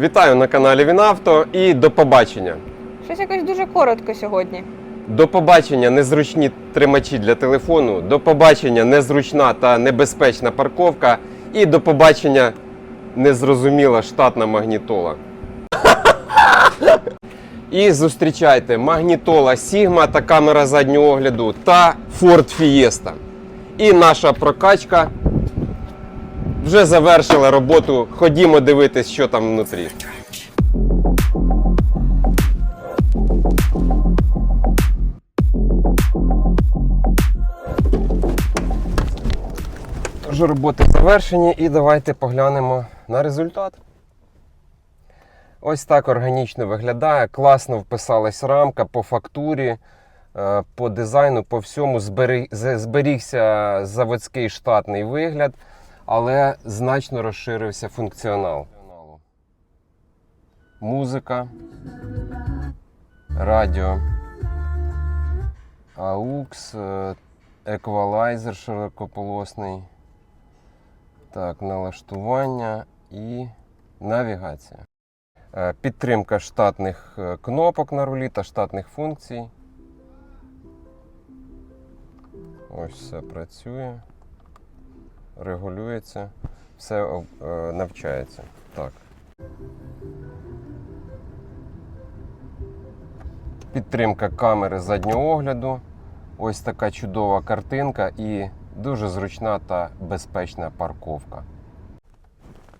Вітаю на каналі Вінавто і до побачення. Щось якось дуже коротко сьогодні. До побачення незручні тримачі для телефону, до побачення незручна та небезпечна парковка, і до побачення незрозуміла штатна магнітола. І зустрічайте магнітола Sigma та камера заднього огляду та Ford Fiesta. І наша прокачка вже завершила роботу. Ходімо дивитись, що там внутрі. Тож роботи завершені і давайте поглянемо на результат. Ось так органічно виглядає. Класно вписалась рамка по фактурі, е, по дизайну, по всьому зберігся заводський штатний вигляд, але значно розширився функціонал. Музика, радіо, AUX, е, еквалайзер широкополосний. Так, налаштування і навігація. Е, Підтримка штатних е, кнопок на рулі та штатних функцій. Ось все працює, регулюється, все е, навчається. Так. Підтримка камери заднього огляду. Ось така чудова картинка і дуже зручна та безпечна парковка.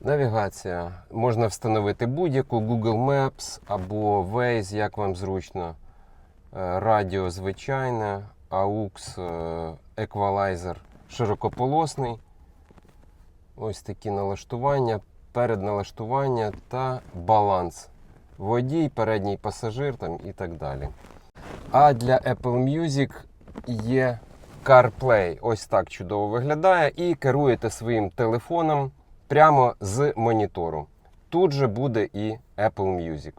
Навігація. Можна встановити будь-яку Google Maps або Waze, як вам зручно. Е, Радіо звичайне, AUX, е, еквалайзер широкополосний. Ось такі налаштування, передналаштування та баланс. Водій, передній пасажир там і так далі. А для Apple Music є CarPlay. Ось так чудово виглядає. І керуєте своїм телефоном прямо з монітору. Тут же буде і Apple Music.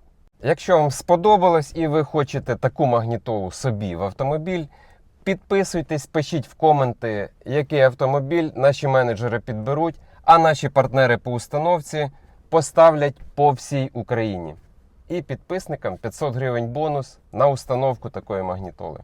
Якщо вам сподобалось і ви хочете таку магнітолу собі в автомобіль, підписуйтесь, пишіть в коменти, який автомобіль наші менеджери підберуть, а наші партнери по установці поставлять по всій Україні. І підписникам 500 гривень бонус на установку такої магнітоли.